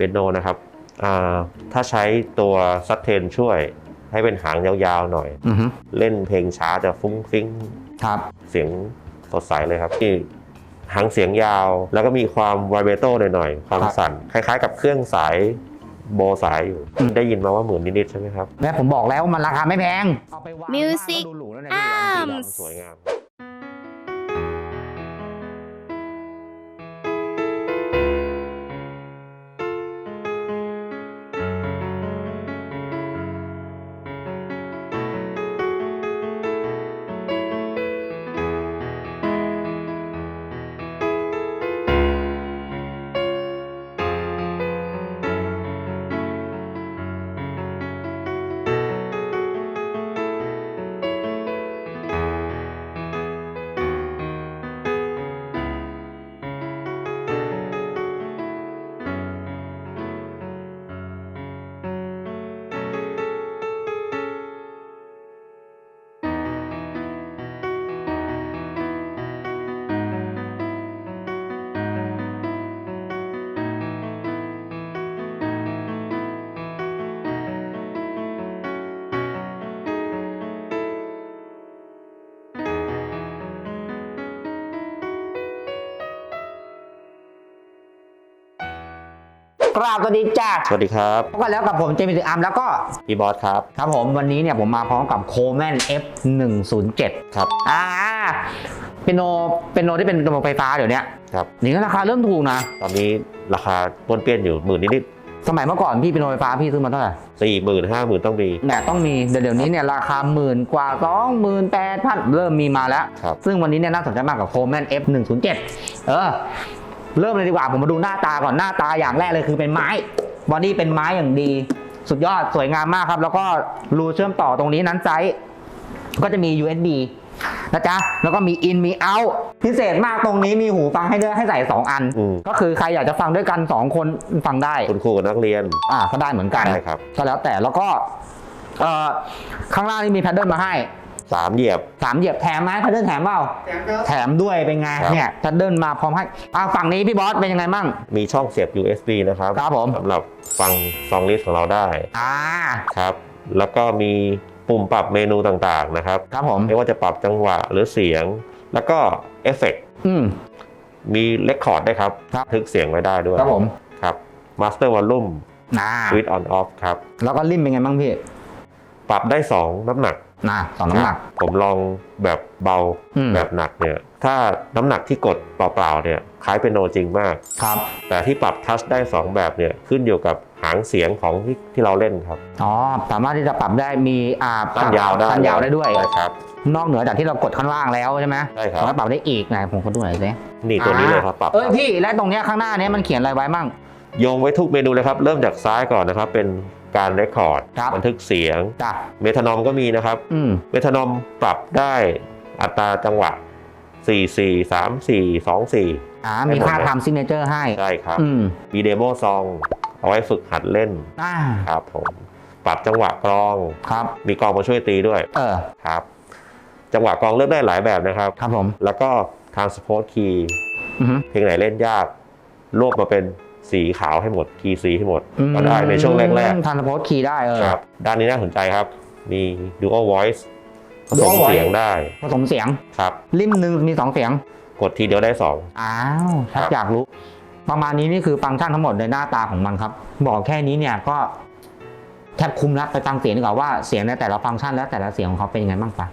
ปียโนนะครับอ่าถ้าใช้ตัวซัตเทนช่วยให้เป็นหางยาวๆหน่อยอือฮึเล่นเพลงช้าจะฟุ้งฟิ้งครับเสียงสดใสเลยครับที่หางเสียงยาว แล้วก็มีความไวเบโต้หน่อยๆ ความสั่น คล้ายๆ กับเครื่องสายโบสายอยู่ ได้ยินมาว่าหมื่นนิดๆใช่ไหมครับแม่ผมบอกแล้วว่ามันราคาไม่แพง เอาไปวาง Music บ้านก็ดูหรูแล้วเนี่ยอ้าพี่มสีดำสวยงาม กราบสวัสดีจ้าสวัสดีครับพบกันแล้วกับผมเจมิสอาร์มแล้วก็พี่บอสครับครับผมวันนี้เนี่ยผมมาพร้อมกับโคแมน F107 ครับอ่าเป็นโนเป็นโนที่เป็นระบบไฟฟ้าเดี๋ยวนี้ครับนี่ก็ราคาเริ่มถูกนะ ตอนนี้ราคาป้วนเปี้ยนอยู่หมื่นนิดสมัยเมื่อก่อนพี่เป็นโนไฟฟ้าพี่ซื้อมาเท่าไหร่ๆสี่หมื่นห้าหมื่นต้องมีแหมต้องมีเดี๋ยวเดี๋ยวนี้เนี่ยราคาหมื่นกว่าสองหมื่นแปดพันเริ่มมีมาแล้วครับซึ่งวันนี้เนี่ยน่าสนใจมากกับโคแมน F107 เออ เริ่มเลยดีกว่าผมมาดูหน้าตาก่อนหน้าตาอย่างแรกเลยคือเป็นไม้บอดี้เป็นไม้อย่างดี สุดยอดสวยงามมากครับ แล้วก็รูเชื่อมต่อตรงนี้นั้นไซส์ก็จะมี USB นะจ๊ะ แล้วก็มี in มี out พิเศษมากตรงนี้มีหูฟังให้ด้วยให้ใส่ 2 อัน อืม ก็คือใครอยากจะฟังด้วยกัน 2 คนฟังได้ คุณครูกับนักเรียน อ่าก็ได้เหมือนกันได้ครับ ก็แล้วแต่แล้วก็เอ่อข้างล่างนี่มีแพดเดิลมาให้ สามเหยียบสามเหยียบแถมไหมแพดเดิลแถมเปล่าแถมครับแถมด้วยเป็นไงครับเนี่ยแพดเดิลมาพร้อมให้อ่าฝั่งนี้พี่บอสเป็นยังไงมั่งมีช่องเสียบ USB นะครับครับผมสำหรับฟังซองลิสของเราได้อ่าครับ แล้วก็มีปุ่มปรับเมนูต่างๆนะครับครับผมไม่ว่าจะปรับจังหวะหรือเสียง แล้วก็เอฟเฟกต์อืมมีเลคคอร์ดได้วยครับครับทึกเสียงไว้ได้ด้วยครับผมครับมาสเตอร์วอลลุ่มน่าสวิตออนออฟครับ แล้วก็ริมเป็นไงบ้างพี่ ปรับได้ 2 น้ำหนัก น่าสองน้ำหนักครับผมลองแบบเบาอืม แบบหนักเนี่ย ถ้าน้ำหนักที่กดเปล่าๆเนี่ยคล้ายเป็นโนจริงมาก ครับ แต่ที่ปรับทัชได้ 2 แบบเนี่ยขึ้นอยู่กับหางเสียงของที่ที่เราเล่นครับอ๋อ สามารถที่จะปรับได้มีอ่าสั้นยาวได้สั้นยาวได้ด้วย ใช่ครับ นอกเหนือจากที่เรากดข้างล่างแล้วใช่ไหมใช่ครับ สามารถปรับได้อีกไหนผมขอดูหน่อยสินี่ตัวนี้เลยครับปรับเอ้ยพี่และตรงเนี้ยข้างหน้าเนี้ยมันเขียนอะไรไว้มั่ง โยงไว้ทุกเมนูเลยครับ เริ่มจากซ้ายก่อนนะครับ เป็น การเรคคอร์ดครับบันทึกเสียง จ้ะเมทานอมก็มีนะครับ อืมเมทานอมปรับได้อัตราจังหวะ 4 4 3 4 2 4อ่ามีค่าทำซิกเนเจอร์ให้ใช่ครับ อืมมีเดโมซองเอาไว้ฝึกหัดเล่นอ่าครับผมปรับจังหวะกลองครับ มีกลองมาช่วยตีด้วยเออ ครับ จังหวะกลองเลือกได้หลายแบบนะครับ ครับผมแล้วก็ transport key อือฮึเพลงไหนเล่นยากรวบมาเป็น สีขาวให้หมดคีย์สีให้หมดก็ได้ในช่วงแรกทันโพสคีย์ได้เออๆครับด้านนี้น่าสนใจครับ มี dual voice ผส Dual ม voice เสียงได้ ผสมเสียงครับริมหนึ่งมีสองเสียง กดทีเดียวได้สองอ้าวถ้าครับอยากรู้ ประมาณนี้นี่คือฟังก์ชันทั้งหมดในหน้าตาของมันครับ บอกแค่นี้เนี่ยก็แทบคุ้มแล้วไปฟังเสียงดีกว่าว่าเสียงในแต่ละฟังก์ชันและแต่ละเสียงของเขาเป็นยังไงบ้างปะ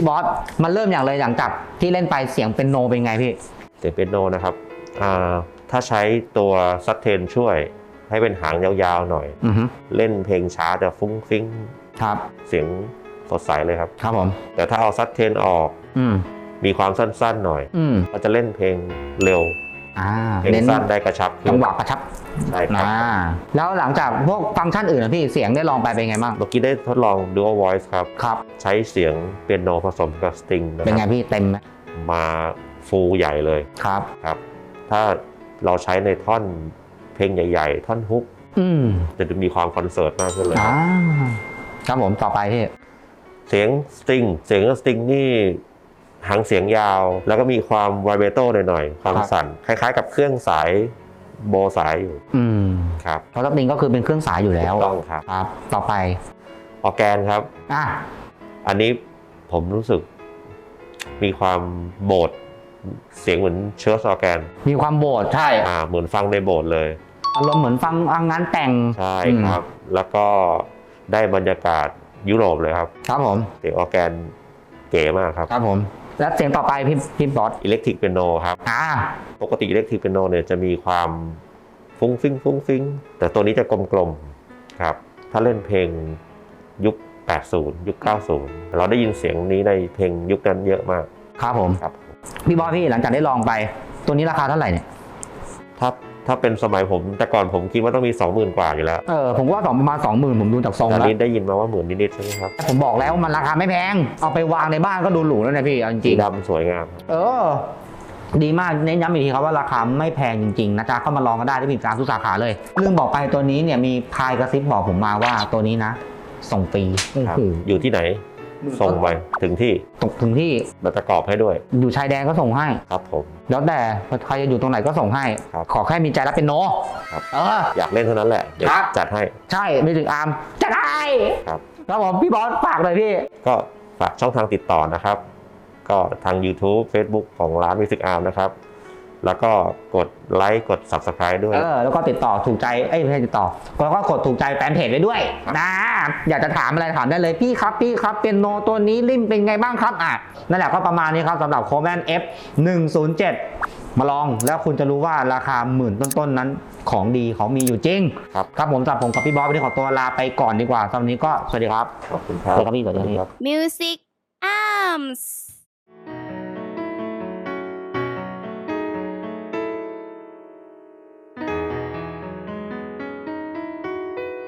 พี่บอสมันเริ่มอย่างเลยหลังจากที่เล่นไปเสียงเป็นโนเป็นไงพี่ เสียงเปียโนนะครับอ่าถ้าใช้ตัวซัตเทนช่วยให้เป็นหางยาวๆหน่อย อือฮึเล่นเพลงช้าจะฟุ้งฟิ้งครับ เสียงสดใสเลยครับ ครับผม แต่ถ้าเอาซัตเทนออกอืมมีความสั้นๆหน่อย อืม ก็จะเล่นเพลงเร็ว อ่าเพลงเน้นสั้นได้กระชับขึ้จันงหวะกระชับใช่ครับอ่าแล้วหลังจากพวกฟังก์ชันอื่นนะพี่เสียงได้ลองไปเป็นไงบ้างเมื่อกี้ได้ทดลอง Dual Voice ครับครับ ใช้เสียงเปียโนผสมกับสตริงนะเป็นคไงรับพี่เต็มไหมมาฟูลใหญ่เลยครับครับ ถ้าเราใช้ในท่อนเพลงใหญ่ ๆ ท่อนฮุกอืมจะมีความคอนเสิร์ตมากขึ้นเลยอ่าครับผมต่อไปพี่เสียงสตริงเสียงสตริงนี่ หางเสียงยาว แล้วก็มีความไวเบโต้หน่อยๆ ความครับสั่น คล้ายๆ กับเครื่องสายโบสายอยู่อืมครับเพราะสปริงก็คือเป็นเครื่องสายอยู่แล้วถูกต้องครับ ครับ ต่อไปออร์แกนครับ อะอันนี้ผมรู้สึกมีความโบสเสียงเหมือนเชื้อออร์แกนมีความโบดใช่อ่าเหมือนฟังในโบสถ์เลย อารมณ์เหมือนฟังงานแต่งใช่อืมครับ แล้วก็ได้บรรยากาศยุโรปเลยครับ ครับผม เสียงออร์แกนเก๋มากครับ ครับผม แล้วเสียงต่อไปพี่พี่บอสอิเล็กทริกเปียโนครับ อ่า ปกติอิเล็กทริกเปียโนเนี่ยจะมีความฟุ้งฟิ้งฟุ้งฟิ้งแต่ตัวนี้จะกลมๆครับ ถ้าเล่นเพลงยุค 80 ยุค 90 เราได้ยินเสียงนี้ในเพลงยุคนั้นเยอะมาก ครับผม ครับ พี่บอสพี่หลังจากได้ลองไป ตัวนี้ราคาเท่าไหร่เนี่ยถ้า ถ้าเป็นสมัยผม แต่ก่อนผมคิดว่าต้องมี 20,000 กว่าอยู่แล้วเออผมว่าสองประมาณสองหมื่นผมดูจากทรงตอนแล้ว นี้ได้ยินมาว่าหมื่นนิดๆใช่ไหมครับผมบอกแล้วมันราคาไม่แพง เอาไปวางในบ้านก็ดูหรูแล้วนะพี่เอาจสีริงดำสวยงามครับๆเออ ดีมากเน้นย้ำอีกทีครับว่าราคาไม่แพงจริงๆนะจ๊ะเข้ามาลองกันได้ที่มีร้านทุกสาขาเลยลืมบอกไปตัวนี้เนี่ยมีพายกระซิบบอกผมมาว่าตัวนี้นะ ส่งฟรีครับโอ้โหอยู่ที่ไหน ส่งไปถึงที่ตกถึงที่มันจะกรอบให้ด้วย อยู่ชายแดนก็ส่งให้ ครับผม แล้วแต่ใครจะอยู่ตรงไหนก็ส่งให้ ครับขอแค่มีใจรับเป็นโนครับเออ อยากเล่นเท่านั้นแหละเดี๋ยวครับ จัดให้ ใช่ไม่ถึงอาร์มจะได้ครับ ครับผมพี่บอสฝากเลยพี่ ก็ฝากช่องทางติดต่อนะครับ ก็ทาง YouTube Facebook ของร้าน Music Arm นะครับ แล้วก็กดไลค์กด Subscribe ด้วย เออแล้วก็ติดต่อถูกใจเอ้ยไม่ใช่ติดต่อแล้วก็กดถูกใจแฟนเพจไว้ด้วยครับนะอยากจะถามอะไรถามได้เลยพี่ครับพี่ครับเป็นโนตัวนี้ริมเป็นไงบ้างครับอะนั่นแหละก็ประมาณนี้ครับสำหรับโคแมน F 107มาลองแล้วคุณจะรู้ว่าราคาหมื่นต้นๆนั้นของดีของมีอยู่จริง ครับ ครับผมสำหรับผมกับพี่บอสวันนี้ขอตัวลาไปก่อนดีกว่าสำหรับวันนี้ก็สวัสดีครับขอบคุณครับสวัสดีครับพี่สวัสดีครับ Music Arms